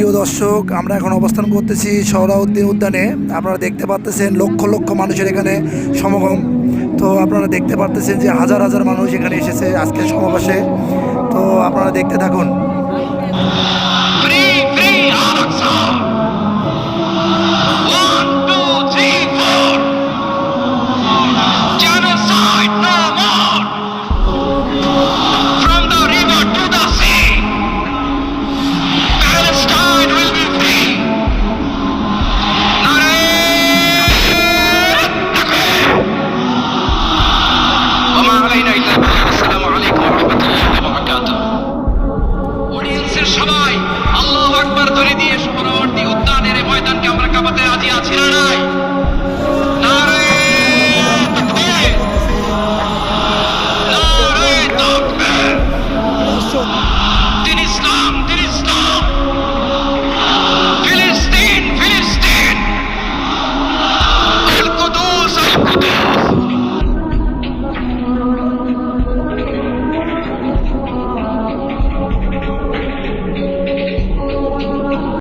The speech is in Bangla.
প্রিয় দর্শক, আমরা এখন অবস্থান করতেছি সহরাউদ্দিন উদ্যানে। আপনারা দেখতে পাচ্তেছেন লক্ষ লক্ষ মানুষের এখানে সমাগম। তো আপনারা দেখতে পারতেছেন যে হাজার হাজার মানুষ এখানে এসেছে আজকের সমাবেশে। তো আপনারা দেখতে থাকুন। ইলাহা ইল্লা ধরে দিয়ে সুবর্ণবর্তী উদ্যানের ময়দানকে আমরা কাঁপাতে রাজি আছি না নাই?